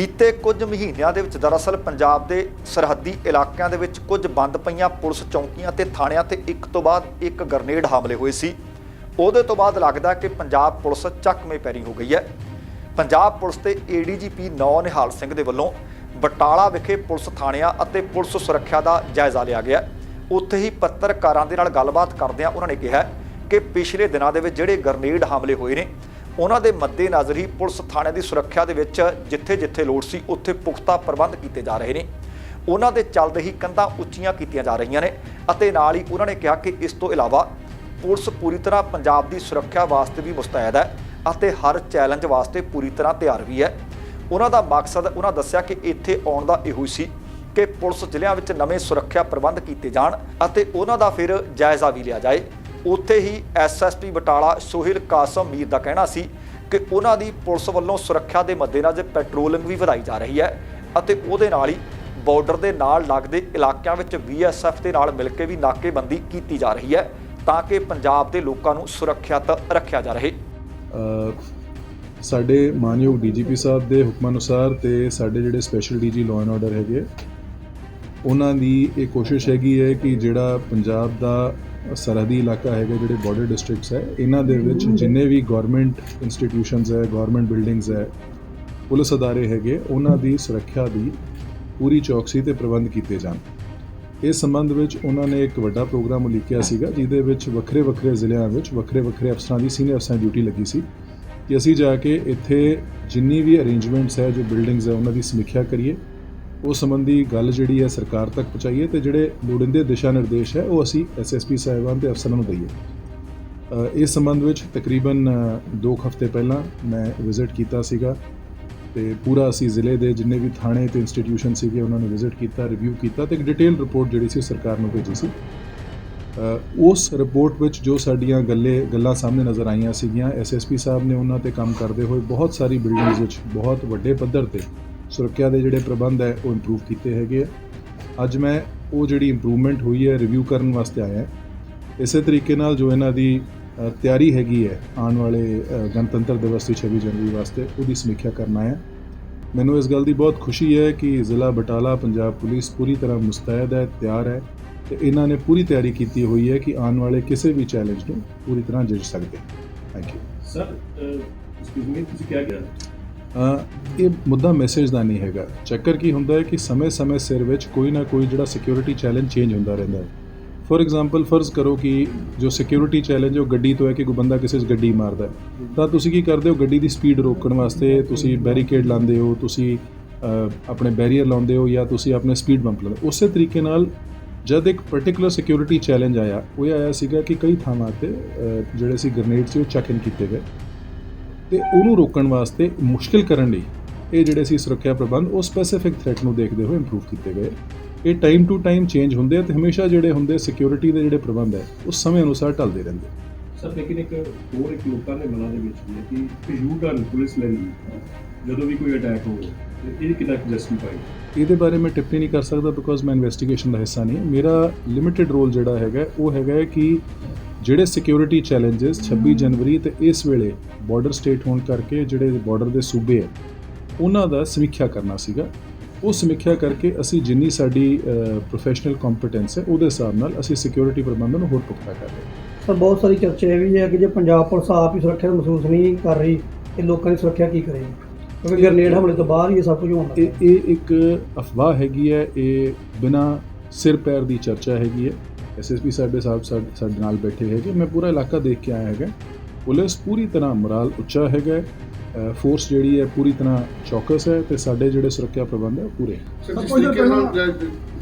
ਬੀਤੇ ਕੁਝ ਮਹੀਨਿਆਂ ਦੇ ਵਿੱਚ ਦਰਅਸਲ ਪੰਜਾਬ ਦੇ ਸਰਹੱਦੀ ਇਲਾਕਿਆਂ ਦੇ ਵਿੱਚ ਕੁਝ ਬੰਦ ਪਈਆਂ ਪੁਲਿਸ ਚੌਕੀਆਂ ਤੇ ਥਾਣਿਆਂ ਤੇ ਇੱਕ ਤੋਂ ਬਾਅਦ ਇੱਕ ਗਰਨੇਡ ਹਮਲੇ ਹੋਏ ਸੀ। ਉਹਦੇ ਤੋਂ ਬਾਅਦ ਲੱਗਦਾ ਕਿ ਪੰਜਾਬ ਪੁਲਿਸ ਚੱਕਵੇਂ ਪੈਰੀ ਹੋ ਗਈ ਹੈ। ਪੰਜਾਬ ਪੁਲਿਸ ਤੇ ਏਡੀਜੀਪੀ ਨੌ ਨਿਹਾਲ ਸਿੰਘ ਦੇ ਵੱਲੋਂ ਬਟਾਲਾ ਵਿਖੇ ਪੁਲਿਸ ਥਾਣਿਆਂ ਅਤੇ ਪੁਲਿਸ ਸੁਰੱਖਿਆ ਦਾ ਜਾਇਜ਼ਾ ਲਿਆ ਗਿਆ। ਉੱਥੇ ਹੀ ਪੱਤਰਕਾਰਾਂ ਦੇ ਨਾਲ ਗੱਲਬਾਤ ਕਰਦਿਆਂ ਉਹਨਾਂ ਨੇ ਕਿਹਾ ਕਿ ਪਿਛਲੇ ਦਿਨਾਂ ਦੇ ਵਿੱਚ ਜਿਹੜੇ ਗਰਨੇਡ ਹਮਲੇ ਹੋਏ ਨੇ ਉਹਨਾਂ ਦੇ ਮੱਦੇਨਜ਼ਰ ਹੀ ਪੁਲਿਸ ਥਾਣੇ ਦੀ ਸੁਰੱਖਿਆ ਦੇ ਵਿੱਚ ਜਿੱਥੇ-ਜਿੱਥੇ ਲੋੜ ਸੀ, ਉੱਥੇ ਪੁਖਤਾ ਪ੍ਰਬੰਧ ਕੀਤੇ ਜਾ ਰਹੇ ਨੇ। ਉਹਨਾਂ ਦੇ ਚੱਲਦੇ ਹੀ ਕੰਧਾਂ ਉੱਚੀਆਂ ਕੀਤੀਆਂ ਜਾ ਰਹੀਆਂ ਨੇ ਅਤੇ ਨਾਲ ਹੀ ਉਹਨਾਂ ਨੇ ਕਿਹਾ ਕਿ ਇਸ ਤੋਂ ਇਲਾਵਾ ਪੁਲਿਸ ਪੂਰੀ ਤਰ੍ਹਾਂ ਪੰਜਾਬ ਦੀ ਸੁਰੱਖਿਆ ਵਾਸਤੇ ਵੀ ਮੁਸਤੈਦ ਹੈ ਅਤੇ ਹਰ ਚੈਲੰਜ ਵਾਸਤੇ ਪੂਰੀ ਤਰ੍ਹਾਂ ਤਿਆਰ ਵੀ ਹੈ। ਉਹਨਾਂ ਦਾ ਮਕਸਦ ਉਹਨਾਂ ਦੱਸਿਆ ਕਿ ਇੱਥੇ ਆਉਣ ਦਾ ਇਹੋ ਹੀ ਸੀ ਕਿ ਪੁਲਿਸ ਜ਼ਿਲ੍ਹਿਆਂ ਵਿੱਚ ਨਵੇਂ ਸੁਰੱਖਿਆ ਪ੍ਰਬੰਧ ਕੀਤੇ ਜਾਣ ਅਤੇ ਉਹਨਾਂ ਦਾ ਫਿਰ ਜਾਇਜ਼ਾ ਵੀ ਲਿਆ ਜਾਏ। ਉੱਥੇ ਹੀ ਐਸਐਸਪੀ ਬਟਾਲਾ ਸੋਹਿਲ ਕਾਸਮ ਮੀਰ ਦਾ ਕਹਿਣਾ ਸੀ ਕਿ ਉਹਨਾਂ ਦੀ ਪੁਲਿਸ ਵੱਲੋਂ ਸੁਰੱਖਿਆ ਦੇ ਮੱਦੇਨਜ਼ਰ ਪੈਟਰੋਲਿੰਗ ਵੀ ਵਧਾਈ ਜਾ ਰਹੀ ਹੈ ਅਤੇ ਉਹਦੇ ਨਾਲ ਹੀ ਬਾਰਡਰ ਦੇ ਨਾਲ ਲੱਗਦੇ ਇਲਾਕਿਆਂ ਵਿੱਚ ਬੀਐਸਐਫ ਦੇ ਨਾਲ ਮਿਲ ਕੇ ਵੀ ਨਾਕੇਬੰਦੀ ਕੀਤੀ ਜਾ ਰਹੀ ਹੈ ਤਾਂ ਕਿ ਪੰਜਾਬ ਦੇ ਲੋਕਾਂ ਨੂੰ ਸੁਰੱਖਿਅਤ ਰੱਖਿਆ ਜਾ ਰਹੇ। ਸਾਡੇ ਮਾਨਯੋਗ ਡੀਜੀਪੀ ਸਾਹਿਬ ਦੇ ਹੁਕਮਾਂ ਅਨੁਸਾਰ ਤੇ ਸਾਡੇ ਜਿਹੜੇ special DG law and order ਹੈਗੇ ਉਹਨਾਂ ਦੀ ਇਹ ਕੋਸ਼ਿਸ਼ ਹੈਗੀ ਹੈ ਕਿ ਜਿਹੜਾ ਪੰਜਾਬ ਦਾ ਸਰਹੱਦੀ ਇਲਾਕਾ ਹੈਗਾ ਜਿਹੜੇ ਬਾਰਡਰ ਡਿਸਟ੍ਰਿਕਟਸ ਹੈ ਇਹਨਾਂ ਦੇ ਵਿੱਚ ਜਿੰਨੇ ਵੀ ਗਵਰਨਮੈਂਟ ਇੰਸਟੀਟਿਊਸ਼ਨਸ ਹੈ ਗਵਰਨਮੈਂਟ ਬਿਲਡਿੰਗਸ ਹੈ ਪੁਲਿਸ ਅਦਾਰੇ ਹੈਗੇ ਉਹਨਾਂ ਦੀ ਸੁਰੱਖਿਆ ਦੀ ਪੂਰੀ ਚੌਕਸੀ ਤੇ ਪ੍ਰਬੰਧ ਕੀਤੇ ਜਾਣ। ਇਸ ਸੰਬੰਧ ਵਿੱਚ ਉਹਨਾਂ ਨੇ ਇੱਕ ਵੱਡਾ ਪ੍ਰੋਗਰਾਮ ਉਲੀਕਿਆ ਸੀਗਾ ਜਿਹਦੇ ਵਿੱਚ ਵੱਖਰੇ ਵੱਖਰੇ ਜ਼ਿਲ੍ਹਿਆਂ ਵਿੱਚ ਵੱਖਰੇ ਵੱਖਰੇ ਅਫਸਰਾਂ ਦੀ ਸੀਨੀਅਰ ਅਫਸਰਾਂ ਦੀ ਡਿਊਟੀ ਲੱਗੀ ਸੀ ਕਿ ਅਸੀਂ ਜਾ ਕੇ ਇੱਥੇ ਜਿੰਨੀ ਵੀ ਅਰੇਂਜਮੈਂਟਸ ਹੈ ਜੋ ਬਿਲਡਿੰਗਸ ਹੈ ਉਹਨਾਂ ਦੀ ਸਮੀਖਿਆ ਕਰੀਏ। ਉਸ ਸੰਬੰਧੀ ਗੱਲ ਜਿਹੜੀ ਹੈ ਸਰਕਾਰ ਤੱਕ ਪਹੁੰਚਾਈਏ ਤੇ ਜਿਹੜੇ ਲੋੜੀਂਦੇ ਦਿਸ਼ਾ ਨਿਰਦੇਸ਼ ਹੈ, ਉਹ ਅਸੀਂ ਐਸਐਸਪੀ ਸਾਹਿਬਾਨ ਤੇ ਅਫਸਰਾਂ ਨੂੰ ਦਈਏ। ਇਸ ਸੰਬੰਧ ਵਿੱਚ ਤਕਰੀਬਨ 2 ਹਫ਼ਤੇ ਪਹਿਲਾਂ ਮੈਂ ਵਿਜ਼ਿਟ ਕੀਤਾ ਸੀਗਾ ਤੇ ਪੂਰਾ ਅਸੀਂ ਜ਼ਿਲ੍ਹੇ ਦੇ ਜਿੰਨੇ ਵੀ ਥਾਣੇ ਤੇ ਇੰਸਟੀਟਿਊਸ਼ਨ ਸੀਗੇ, ਉਹਨਾਂ ਨੂੰ ਵਿਜ਼ਿਟ ਕੀਤਾ, ਰਿਵਿਊ ਕੀਤਾ ਤੇ ਇੱਕ ਡਿਟੇਲ ਰਿਪੋਰਟ ਜਿਹੜੀ ਸੀ ਸਰਕਾਰ ਨੂੰ ਭੇਜੀ ਸੀ। ਉਸ ਰਿਪੋਰਟ ਵਿੱਚ ਜੋ ਸਾਡੀਆਂ ਗੱਲੇ, ਗੱਲਾਂ ਸਾਹਮਣੇ ਨਜ਼ਰ ਆਈਆਂ ਸੀਗੀਆਂ ਐਸਐਸਪੀ ਸਾਹਿਬ ਨੇ ਉਹਨਾਂ ਤੇ ਕੰਮ ਕਰਦੇ ਹੋਏ ਬਹੁਤ ਸਾਰੀ ਬਿਲਡਿੰਗਸ ਵਿੱਚ, ਬਹੁਤ ਵੱਡੇ ਪੱਧਰ ਤੇ ਸੁਰੱਖਿਆ ਦੇ ਜਿਹੜੇ ਪ੍ਰਬੰਧ ਹੈ, ਉਹ ਇੰਪਰੂਵ ਕੀਤੇ ਹੈਗੇ ਆ। ਅੱਜ ਮੈਂ ਉਹ ਜਿਹੜੀ ਇੰਪਰੂਵਮੈਂਟ ਹੋਈ ਹੈ ਰਿਵਿਊ ਕਰਨ ਵਾਸਤੇ ਆਇਆ। ਇਸੇ ਤਰੀਕੇ ਨਾਲ ਜੋ ਇਹਨਾਂ ਦੀ ਤਿਆਰੀ ਹੈਗੀ ਹੈ, ਆਉਣ ਵਾਲੇ ਗਣਤੰਤਰ ਦਿਵਸ ਦੀ 26 ਜਨਵਰੀ ਵਾਸਤੇ, ਉਹਦੀ ਸਮੀਖਿਆ ਕਰਨ ਆਇਆ। ਮੈਨੂੰ ਇਸ ਗੱਲ ਦੀ ਬਹੁਤ ਖੁਸ਼ੀ ਹੈ ਕਿ ਜ਼ਿਲ੍ਹਾ ਬਟਾਲਾ ਪੰਜਾਬ ਪੁਲਿਸ ਪੂਰੀ ਤਰ੍ਹਾਂ ਮੁਸਤੈਦ ਹੈ, ਤਿਆਰ ਹੈ ਤੇ ਇਹਨਾਂ ਨੇ ਪੂਰੀ ਤਿਆਰੀ ਕੀਤੀ ਹੋਈ ਹੈ ਕਿ ਆਉਣ ਵਾਲੇ ਕਿਸੇ ਵੀ ਚੈਲੰਜ ਨੂੰ ਪੂਰੀ ਤਰ੍ਹਾਂ ਜਿੱਤ ਸਕਦੇ। Thank you sir excuse me ਤੁਸੀਂ ਕਿਹਾ ਗਿਆ ਇਹ ਮੁੱਦਾ ਮੈਸੇਜ ਦਾ ਨਹੀਂ ਹੈਗਾ। ਚੱਕਰ ਕੀ ਹੁੰਦਾ ਹੈ ਕਿ ਸਮੇਂ-ਸਮੇਂ ਸਿਰ ਵਿੱਚ ਕੋਈ ਨਾ ਕੋਈ ਜਿਹੜਾ ਸਿਕਿਉਰਿਟੀ ਚੈਲੰਜ ਚੇਂਜ ਹੁੰਦਾ ਰਹਿੰਦਾ ਹੈ। ਫੋਰ ਐਗਜ਼ਾਮਪਲ ਫਰਜ਼ ਕਰੋ ਕਿ ਜੋ ਸਿਕਿਉਰਿਟੀ ਚੈਲੰਜ ਉਹ ਗੱਡੀ ਤੋਂ ਹੈ ਕਿ ਕੋਈ ਬੰਦਾ ਕਿਸੇ 'ਚ ਗੱਡੀ ਮਾਰਦਾ ਤਾਂ ਤੁਸੀਂ ਕੀ ਕਰਦੇ ਹੋ? ਗੱਡੀ ਦੀ ਸਪੀਡ ਰੋਕਣ ਵਾਸਤੇ ਤੁਸੀਂ ਬੈਰੀਕੇਡ ਲਾਉਂਦੇ ਹੋ, ਤੁਸੀਂ ਆਪਣੇ ਬੈਰੀਅਰ ਲਾਉਂਦੇ ਹੋ ਜਾਂ ਤੁਸੀਂ ਆਪਣੇ ਸਪੀਡ ਬੰਪ ਲਾਉਂਦੇ ਹੋ। ਉਸੇ ਤਰੀਕੇ ਨਾਲ ਜਦ ਇੱਕ ਪਾਰਟਿਕੂਲਰ ਸਿਕਿਉਰਿਟੀ ਚੈਲੰਜ ਆਇਆ, ਉਹ ਇਹ ਆਇਆ ਸੀਗਾ ਕਿ ਕਈ ਥਾਵਾਂ ਤੇ ਜਿਹੜੇ ਸੀ ਗ੍ਰਨੇਡ ਸੀ, ਉਹ ਚੈੱਕ ਇਨ ਕੀਤੇ ਗਏ। ਤੇ ਉਹਨੂੰ ਰੋਕਣ ਵਾਸਤੇ ਮੁਸ਼ਕਿਲ ਕਰਨ ਲਈ ਇਹ ਜਿਹੜੇ ਸੀ ਸੁਰੱਖਿਆ ਪ੍ਰਬੰਧ ਉਹ ਸਪੈਸੀਫਿਕ ਥ੍ਰੈਟ ਨੂੰ ਦੇਖਦੇ ਹੋਏ ਇੰਪਰੂਵ ਕੀਤੇ ਗਏ। ਇਹ ਟਾਈਮ ਟੂ ਟਾਈਮ ਚੇਂਜ ਹੁੰਦੇ ਆ ਤੇ ਹਮੇਸ਼ਾ ਜਿਹੜੇ ਹੁੰਦੇ ਸਿਕਿਉਰਿਟੀ ਦੇ ਜਿਹੜੇ ਪ੍ਰਬੰਧ ਹੈ ਉਸ ਸਮੇਂ ਅਨੁਸਾਰ ਢਲਦੇ ਰਹਿੰਦੇ ਸਰ ਲੇਕਿਨ ਇੱਕ ਹੋਰ ਇੱਕ ਲੋਕਾਂ ਦੇ ਮਨਾਂ ਦੇ ਵਿੱਚ ਹੈ ਕਿ ਯੂ ਟਰਨ ਪੁਲਿਸ ਲਈ ਜਦੋਂ ਵੀ ਕੋਈ ਅਟੈਕ ਹੋਵੇ ਇਹ ਕਿਦਾਂ ਜਸਟੀਫਾਈ ਇਹਦੇ ਬਾਰੇ ਮੈਂ ਟਿੱਪਣੀ ਨਹੀਂ ਕਰ ਸਕਦਾ ਬਿਕੋਜ਼ ਮੈਂ ਇਨਵੈਸਟੀਗੇਸ਼ਨ ਦਾ ਹਿੱਸਾ ਨਹੀਂ। ਮੇਰਾ ਲਿਮਿਟਿਡ ਰੋਲ ਜਿਹੜਾ ਹੈਗਾ ਉਹ ਹੈਗਾ ਕਿ ਜਿਹੜੇ ਸਿਕਿਉਰਿਟੀ ਚੈਲੰਜਸ 26 ਜਨਵਰੀ ਤੇ ਇਸ ਵੇਲੇ ਬਾਰਡਰ ਸਟੇਟ ਹੋਣ ਕਰਕੇ ਜਿਹੜੇ ਬਾਰਡਰ ਦੇ ਸੂਬੇ ਹੈ ਉਹਨਾਂ ਦਾ ਸਮੀਖਿਆ ਕਰਨਾ ਸੀਗਾ। ਉਹ ਸਮੀਖਿਆ ਕਰਕੇ ਅਸੀਂ ਜਿੰਨੀ ਸਾਡੀ ਪ੍ਰੋਫੈਸ਼ਨਲ ਕੰਪੀਟੈਂਸ ਹੈ ਉਹਦੇ ਹਿਸਾਬ ਨਾਲ ਅਸੀਂ ਸਿਕਿਉਰਿਟੀ ਪ੍ਰਬੰਧਨ ਨੂੰ ਹੋਰ ਪੁਖਤਾ ਕਰ ਰਹੇ ਸਰ ਬਹੁਤ ਸਾਰੀ ਚਰਚਾ ਇਹ ਵੀ ਹੈ ਕਿ ਜੇ ਪੰਜਾਬ ਪੁਲਿਸ ਆਪ ਹੀ ਸੁਰੱਖਿਆ ਮਹਿਸੂਸ ਨਹੀਂ ਕਰ ਰਹੀ ਤੇ ਲੋਕਾਂ ਦੀ ਸੁਰੱਖਿਆ ਕੀ ਕਰੇਗੀ? ਕਿਉਂਕਿ ਗ੍ਰਨੇਡ ਹਮਲੇ ਤੋਂ ਬਾਅਦ ਹੀ ਇਹ ਸਭ ਕੁਝ ਹੋਣ। ਇਹ ਇਹ ਇੱਕ ਅਫਵਾਹ ਹੈਗੀ ਹੈ ਇਹ ਬਿਨਾ ਸਿਰ ਪੈਰ ਦੀ ਚਰਚਾ ਹੈਗੀ ਹੈ। ਐਸਐਸਪੀ ਸਾਡੇ ਸਾਹਿਬ ਸਾਡੇ ਸਾਡੇ ਨਾਲ ਬੈਠੇ ਹੈਗੇ। ਮੈਂ ਪੂਰਾ ਇਲਾਕਾ ਦੇਖ ਕੇ ਆਇਆ ਹੈਗਾ। ਪੁਲਿਸ ਪੂਰੀ ਤਰ੍ਹਾਂ ਮੋਰਾਲ ਉੱਚਾ ਹੈਗਾ ਫੋਰਸ ਜਿਹੜੀ ਹੈ ਪੂਰੀ ਤਰ੍ਹਾਂ ਚੌਕਸ ਹੈ ਤੇ ਸਾਡੇ ਜਿਹੜੇ ਸੁਰੱਖਿਆ ਪ੍ਰਬੰਧ ਹੈ ਉਹ ਪੂਰੇ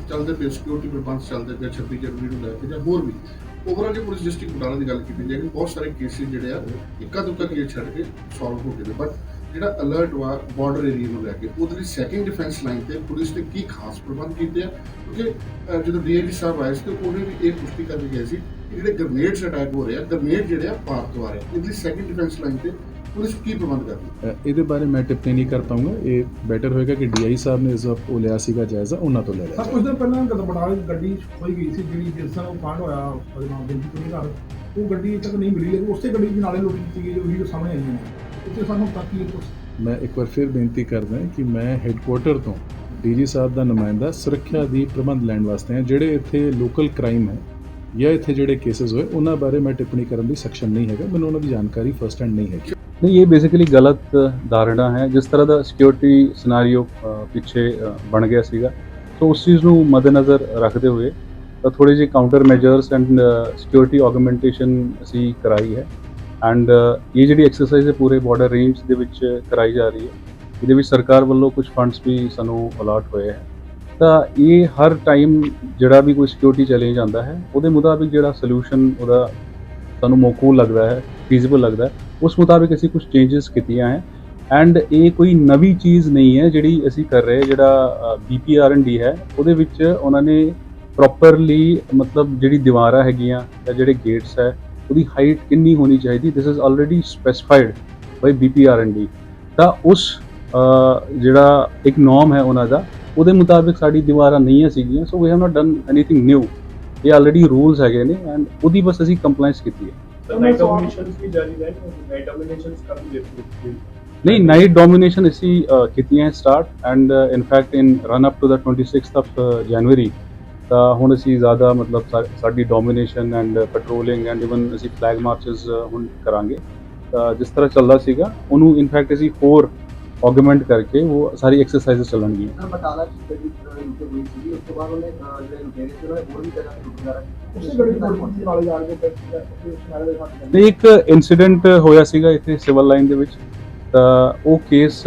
ਚੱਲਦੇ ਪਏ ਸਿਕਿਉਰਿਟੀ ਪ੍ਰਬੰਧ ਚੱਲਦੇ ਪਏ 26 ਜਨਵਰੀ ਨੂੰ ਲੈ ਕੇ ਜਾਂ ਹੋਰ ਵੀ। ਓਵਰਆਲ ਜੇ ਪੁਲਿਸ ਡਿਸਟ੍ਰਿਕਟ ਬਟਾਲਾ ਦੀ ਗੱਲ ਕੀਤੀ ਜਾਏ ਬਹੁਤ ਸਾਰੇ ਕੇਸਿਸ ਜਿਹੜੇ ਆ ਇੱਕਾ ਦੁੱਕਾ ਕੇਸ ਛੱਡ ਕੇ ਸੋਲਵ ਹੋ ਗਏ ਨੇ। ਬਟ ਜਿਹੜਾ ਅਲਰਟ ਵਾ ਬਾਰਡਰ ਏਰੀਆ ਨੂੰ ਲੈ ਕੇ ਉਹਦੇ ਲਈ ਸੈਕਿੰਡ ਡਿਫੈਂਸ ਲਾਈਨ ਤੇ ਪੁਲਿਸ ਨੇ ਕੀ ਖਾਸ ਪ੍ਰਬੰਧ ਕੀਤੇ ਆ? ਕਿਉਂਕਿ ਜਦੋਂ ਡੀਆਈਜੀ ਸਾਹਿਬ ਆਏ ਸੀ ਤੇ ਉਹਨੇ ਵੀ ਇਹ ਪੁਸ਼ਟੀ ਕਰਕੇ ਗਏ ਸੀ ਕਿ ਜਿਹੜੇ ਗ੍ਰਨੇਡਸ ਅਟੈਕ ਹੋ ਰਹੇ ਆ ਗ੍ਰਨੇਡ ਜਿਹੜੇ ਆ ਭਾਰਤ ਤੋਂ ਆ ਰਹੇ ਇਹਦੇ ਲਈ ਸੈਕਿੰਡ ਡਿਫੈਂਸ ਲਾਈਨ ਤੇ ਪੁਲਿਸ ਕੀ ਪ੍ਰਬੰਧ ਕਰਦੀ ਹੈ? ਇਹਦੇ ਬਾਰੇ ਮੈਂ ਟਿੱਪਣੀ ਨਹੀਂ ਕਰ ਪਾਉਂਗਾ ਇਹ ਬੈਟਰ ਹੋਏਗਾ ਕਿ ਡੀਆਈ ਸਾਹਿਬ ਨੇ ਇਸ ਵਕਤ ਉਹ ਲਿਆ ਸੀਗਾ ਜਾਇਜ਼ਾ ਉਹਨਾਂ ਤੋਂ ਲੈ ਲਿਆ ਸਰ ਕੁਝ ਦਿਨ ਪਹਿਲਾਂ ਗਦਬੜਾ ਗੱਡੀ ਖੋਈ ਗਈ ਸੀ ਜਿਹੜੀ ਜਿਸ ਤਰ੍ਹਾਂ ਉਹ ਕਾਂਡ ਹੋਇਆ ਨਾਲ ਬੇਨਤੀ ਤੋਂ ਘਰ। ਉਹ ਗੱਡੀ ਅਜੇ ਤੱਕ ਨਹੀਂ ਮਿਲੀ ਲੇਕਿਨ ਉਸੇ ਗੱਡੀ ਦੇ ਨਾਲੇ ਲੁੱਟ ਕੀਤੀ ਗਈ ਜੋ ਵੀਡੀਓ ਸਾਹਮਣੇ ਆਈਆਂ ਨੇ। ਤੇ ਸਾਨੂੰ ਤਕਲੀਫ ਹੋ ਮੈਂ ਇੱਕ ਵਾਰ ਫਿਰ ਬੇਨਤੀ ਕਰਦਾ ਕਿ ਮੈਂ ਹੈੱਡਕੁਆਰਟਰ ਤੋਂ ਡੀਜੀ ਸਾਹਿਬ ਦਾ ਨੁਮਾਇੰਦਾ ਸੁਰੱਖਿਆ ਦੀ ਪ੍ਰਬੰਧ ਲੈਣ ਵਾਸਤੇ ਹੈ। ਜਿਹੜੇ ਇੱਥੇ ਲੋਕਲ ਕ੍ਰਾਈਮ ਹੈ ਜਾਂ ਇੱਥੇ ਜਿਹੜੇ ਕੇਸਸ ਹੋਏ ਉਹਨਾਂ ਬਾਰੇ ਮੈਂ ਟਿੱਪਣੀ ਕਰਨ ਦੀ ਸਖਸ਼ਮ ਨਹੀਂ ਹੈਗਾ। ਮੈਨੂੰ ਉਹਨਾਂ ਦੀ ਜਾਣਕਾਰੀ ਫਸਟ ਹੈਂਡ ਨਹੀਂ ਹੈਗੀ। ਨਹੀਂ ਇਹ ਬੇਸਿਕਲੀ ਗਲਤ ਧਾਰਨਾ ਹੈ। ਜਿਸ ਤਰ੍ਹਾਂ ਦਾ ਸਿਕਿਉਰਿਟੀ ਸਿਨੈਰੀਓ ਪਿੱਛੇ ਬਣ ਗਿਆ ਸੀਗਾ ਸੋ ਉਸ ਚੀਜ਼ ਨੂੰ ਮੱਦੇਨਜ਼ਰ ਰੱਖਦੇ ਹੋਏ ਥੋੜੇ ਜਿਹੇ counter measures and security augmentation ਅਸੀਂ ਕਰਾਈ ਹੈ। ਐਂਡ uh, ਇਹ ਜਿਹੜੀ ਐਕਸਰਸਾਈਜ਼ ਹੈ ਪੂਰੇ ਬਾਰਡਰ ਰੇਂਜ ਦੇ ਵਿੱਚ ਕਰਾਈ ਜਾ ਰਹੀ ਹੈ। ਇਹਦੇ ਵਿੱਚ ਸਰਕਾਰ ਵੱਲੋਂ ਕੁਝ ਫੰਡਸ ਵੀ ਸਾਨੂੰ ਅਲਾਟ ਹੋਏ ਹੈ। ਤਾਂ ਇਹ ਹਰ ਟਾਈਮ ਜਿਹੜਾ ਵੀ ਕੋਈ ਸਿਕਿਉਰਿਟੀ ਚੈਲੰਜ ਆਉਂਦਾ ਹੈ, ਉਹਦੇ ਮੁਤਾਬਿਕ ਜਿਹੜਾ ਸੋਲੂਸ਼ਨ ਉਹਦਾ ਸਾਨੂੰ ਮੌਕੂਲ ਲੱਗਦਾ ਹੈ ਫੀਜ਼ੀਬਲ ਲੱਗਦਾ ਹੈ, ਉਸ ਮੁਤਾਬਿਕ ਅਸੀਂ ਕੁਝ ਚੇਂਜਸ ਕੀਤੀਆਂ ਹੈ। ਐਂਡ ਇਹ ਕੋਈ ਨਵੀਂ ਚੀਜ਼ ਨਹੀਂ ਹੈ ਜਿਹੜੀ ਅਸੀਂ ਕਰ ਰਹੇ, ਜਿਹੜਾ ਬੀਪੀਆਰਐਨਡੀ ਹੈ, ਉਹਦੇ ਵਿੱਚ ਉਹਨਾਂ ਨੇ ਪ੍ਰੋਪਰਲੀ ਮਤਲਬ ਜਿਹੜੀ ਦੀਵਾਰਾਂ ਹੈਗੀਆਂ ਜਾਂ ਜਿਹੜੇ ਗੇਟਸ ਹੈ ਉਹਦੀ ਹਾਈਟ ਕਿੰਨੀ ਹੋਣੀ ਚਾਹੀਦੀ this is already specified by BPRND ਤਾਂ ਉਸ ਜਿਹੜਾ ਇੱਕ ਨੋਰਮ ਹੈ ਉਹਨਾਂ ਦਾ ਉਹਦੇ ਮੁਤਾਬਿਕ ਸਾਡੀ ਦੀਵਾਰਾਂ ਨਹੀਂ ਸੀਗੀਆਂ so we have not done anything new ਇਹ ਆਲਰੇਡੀ ਰੂਲਸ ਹੈਗੇ ਨੇ ਐਂਡ ਉਹਦੀ ਬਸ ਅਸੀਂ ਕੰਪਲਾਈਂਸ ਕੀਤੀ ਹੈ। ਸਰ ਨਾਈਟ ਡੋਮੀਨੇਸ਼ਨਸ ਵੀ ਜਾਰੀ ਹੈ ਨਾਈਟ ਡੋਮੀਨੇਸ਼ਨਸ ਕਾਫੀ ਦੇਖੋ ਨਹੀਂ ਨਾਈਟ ਡੋਮੀਨੇਸ਼ਨ ਅਸੀਂ ਕੀਤੀਆਂ ਹੈ start and in fact in run up to the 26th of January ਤਾਂ ਹੁਣ ਅਸੀਂ ਜ਼ਿਆਦਾ ਮਤਲਬ ਸਾ- ਸਾਡੀ domination and patrolling and even ਅਸੀਂ ਫਲੈਗ ਮਾਰਚਸ ਹੁਣ ਕਰਾਂਗੇ। ਤਾਂ ਜਿਸ ਤਰ੍ਹਾਂ ਚੱਲਦਾ ਸੀਗਾ ਉਹਨੂੰ ਇਨ ਫੈਕਟ ਅਸੀਂ ਹੋਰ ਆਗਮੈਂਟ ਕਰਕੇ ਉਹ ਸਾਰੀ ਐਕਸਰਸਾਈਜ਼ਸ ਚੱਲਣਗੀਆਂ। ਸਰ ਬਟਾਲਾ ਚ ਗੱਡੀ ਰੁਕੇ ਹੋਈ ਸੀ ਉਸ ਤੋਂ ਬਾਅਦ ਉਹਨੇ ਅਹ, ਜਿਹੜੇ ਲੁਟੇਰੇ ਸੀ ਉਹਨਾਂ ਨੇ ਹੋਰ ਵੀ ਜਗ੍ਹਾ ਤੇ ਲੁੱਟ ਵਗੈਰਾ ਉਸੇ ਗੱਡੀ ਦੀ ਪੁਲਿਸ ਵਾਲੇ ਜਾ ਕੇ ਤੇ ਸ਼ਹਿਰ ਦੇ ਸਾਥ ਤੇ ਇੱਕ ਇਨਸੀਡੈਂਟ ਹੋਇਆ ਸੀਗਾ ਇੱਥੇ ਸਿਵਲ ਲਾਈਨ ਦੇ ਵਿੱਚ। ਤਾਂ ਉਹ ਕੇਸ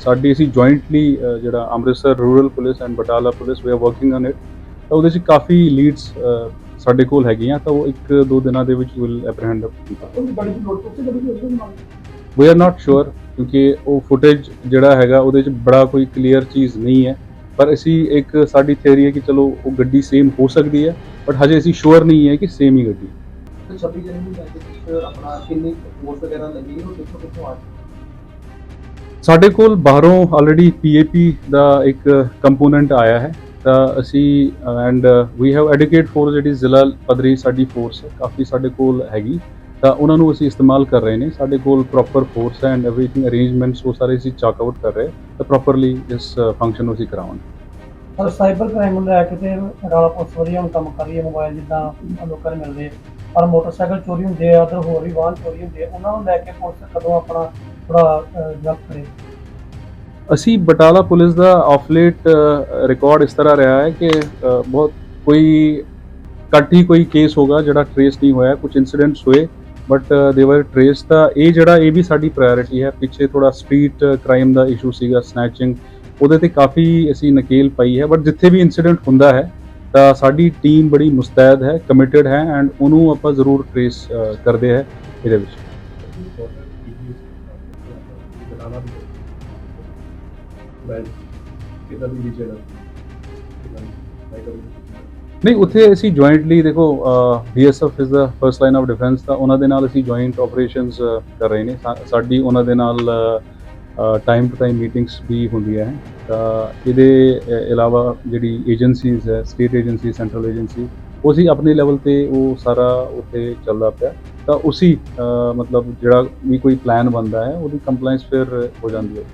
ਸਾਡੀ ਅਸੀਂ ਜੁਆਇੰਟਲੀ ਜਿਹੜਾ Amritsar rural police and Batala police we are working on it ਤਾਂ ਉਹਦੇ 'ਚ ਕਾਫੀ ਲੀਡਸ ਸਾਡੇ ਕੋਲ ਹੈਗੀਆਂ ਤਾਂ ਉਹ ਇੱਕ ਦੋ ਦਿਨਾਂ ਦੇ ਵਿੱਚ will apprehend we are not sure ਕਿਉਂਕਿ ਉਹ ਫੁਟੇਜ ਜਿਹੜਾ ਹੈਗਾ ਉਹਦੇ 'ਚ ਬੜਾ ਕੋਈ ਕਲੀਅਰ ਚੀਜ਼ ਨਹੀਂ ਹੈ। ਪਰ ਅਸੀਂ ਇੱਕ ਸਾਡੀ ਥਿਉਰੀ ਹੈ ਕਿ ਚਲੋ ਉਹ ਗੱਡੀ ਸੇਮ ਹੋ ਸਕਦੀ ਹੈ ਬਟ ਹਜੇ ਅਸੀਂ ਸ਼ੋਰ ਨਹੀਂ ਹੈ ਕਿ ਸੇਮ ਹੀ ਗੱਡੀ। ਹੈ। ਤੇ 26 ਜਨਵਰੀ ਨੂੰ ਲੈ ਕੇ ਕੁਛ ਆਪਣਾ ਕਿੰਨੀ ਫੋਰਸ ਵਗੈਰਾ ਲੱਗੀ ਉਹ ਕਿੱਥੋਂ ਕਿੱਥੋਂ ਆ ਸਾਡੇ ਕੋਲ ਬਾਹਰੋਂ ਆਲਰੇਡੀ ਪੀਏਪੀ ਦਾ ਇੱਕ ਕੰਪੋਨੈਂਟ ਆਇਆ ਹੈ। ਤਾਂ ਅਸੀਂ and we have educate force ਜਿਹੜੀ ਜ਼ਿਲ੍ਹਾ ਪੱਧਰੀ ਸਾਡੀ ਫੋਰਸ ਹੈ, ਕਾਫੀ ਸਾਡੇ ਕੋਲ ਹੈਗੀ। ਤਾਂ ਉਹਨਾਂ ਨੂੰ ਅਸੀਂ ਇਸਤੇਮਾਲ ਕਰ ਰਹੇ ਨੇ, ਸਾਡੇ ਕੋਲ ਪ੍ਰੋਪਰ ਫੋਰਸ ਹੈ ਐਂਡ ਐਵਰੀਥਿੰਗ ਅਰੇਂਜਮੈਂਟਸ ਉਹ ਸਾਰੇ ਅਸੀਂ ਚੱਕ ਆਊਟ ਕਰ ਰਹੇ ਤਾਂ ਪ੍ਰੋਪਰਲੀ ਇਸ ਫੰਕਸ਼ਨ ਨੂੰ ਅਸੀਂ ਕਰਾਵਾਂਗੇ। ਪਰ ਸਾਈਬਰ ਕ੍ਰਾਈਮ ਨੂੰ ਲੈ ਕੇ ਤੇ ਰਾਲਾ ਪੁਲਿਸ ਵਧੀਆ ਹੁਣ ਕੰਮ ਕਰ ਰਹੀ ਹੈ ਮੋਬਾਈਲ ਜਿੱਦਾਂ ਲੋਕਾਂ ਨੂੰ ਮਿਲਦੇ। ਪਰ ਮੋਟਰਸਾਈਕਲ ਚੋਰੀ ਹੁੰਦੇ ਆ, ਉਧਰ ਹੋਰ ਵੀ ਵਾਹਨ ਚੋਰੀ ਹੁੰਦੇ ਆ, ਉਹਨਾਂ ਨੂੰ ਲੈ ਕੇ ਪੁਲਿਸ ਕਦੋਂ ਆਪਣਾ ਥੋੜਾ ਜਲਦ ਕਰੇ। ਅਸੀਂ ਬਟਾਲਾ ਪੁਲਿਸ ਦਾ ਆਫਲੇਟ ਰਿਕਾਰਡ ਇਸ ਤਰ੍ਹਾਂ ਰਿਹਾ ਹੈ ਕਿ ਬਹੁਤ ਕੋਈ ਘੱਟ ਹੀ ਕੋਈ ਕੇਸ ਹੋਗਾ ਜਿਹੜਾ ਟਰੇਸ ਨਹੀਂ ਹੋਇਆ ਕੁਝ ਇਨਸੀਡੈਂਟਸ ਹੋਏ ਬਟ ਦੇ ਵਰ ਟਰੇਸ ਤਾਂ ਇਹ ਜਿਹੜਾ ਇਹ ਵੀ ਸਾਡੀ ਪ੍ਰਾਇੋਰਟੀ ਹੈ, ਪਿੱਛੇ ਥੋੜਾ ਸਟਰੀਟ ਕ੍ਰਾਈਮ ਦਾ ਇਸ਼ੂ ਸੀਗਾ ਸਨੈਚਿੰਗ ਉਹਦੇ ਤੇ ਕਾਫੀ ਅਸੀਂ ਨਕੇਲ ਪਾਈ ਹੈ ਬਟ ਜਿੱਥੇ ਵੀ ਇਨਸੀਡੈਂਟ ਹੁੰਦਾ ਹੈ, ਤਾਂ ਸਾਡੀ ਟੀਮ ਬੜੀ ਮੁਸਤੈਦ ਹੈ ਕਮਿਟਡ ਹੈ ਐਂਡ ਉਹਨੂੰ ਆਪਾਂ ਜ਼ਰੂਰ ਟਰੇਸ ਕਰਦੇ ਹੈ, ਇਹਦੇ ਵਿੱਚ। ਕਿਦਾਂ ਦੀ ਵਿਚਾਰ ਨਹੀਂ, ਉੱਥੇ ਅਸੀਂ ਜੁਆਇੰਟਲੀ ਦੇਖੋ BSF is the first line of defence ਤਾਂ ਉਹਨਾਂ ਦੇ ਨਾਲ ਅਸੀਂ ਜੁਆਇੰਟ ਆਪਰੇਸ਼ਨਸ ਕਰ ਰਹੇ ਨੇ। ਸਾ- ਸਾਡੀ ਉਹਨਾਂ ਦੇ ਨਾਲ ਟਾਈਮ ਟੂ ਟਾਈਮ ਮੀਟਿੰਗਸ ਵੀ ਹੁੰਦੀਆਂ ਹੈ। ਤਾਂ ਇਹਦੇ ਇਲਾਵਾ ਜਿਹੜੀ ਏਜੰਸੀਜ਼ ਹੈ ਸਟੇਟ ਏਜੰਸੀ ਸੈਂਟਰਲ ਏਜੰਸੀ ਉਹ ਸੀ ਆਪਣੇ ਲੈਵਲ ਤੇ ਉਹ ਸਾਰਾ ਉੱਥੇ ਚੱਲਦਾ ਪਿਆ। ਤਾਂ ਉਸੇ ਮਤਲਬ ਜਿਹੜਾ ਵੀ ਕੋਈ ਪਲਾਨ ਬਣਦਾ ਹੈ, ਉਹਦੀ ਕੰਪਲਾਈਂਸ ਫਿਰ ਹੋ ਜਾਂਦੀ ਹੈ।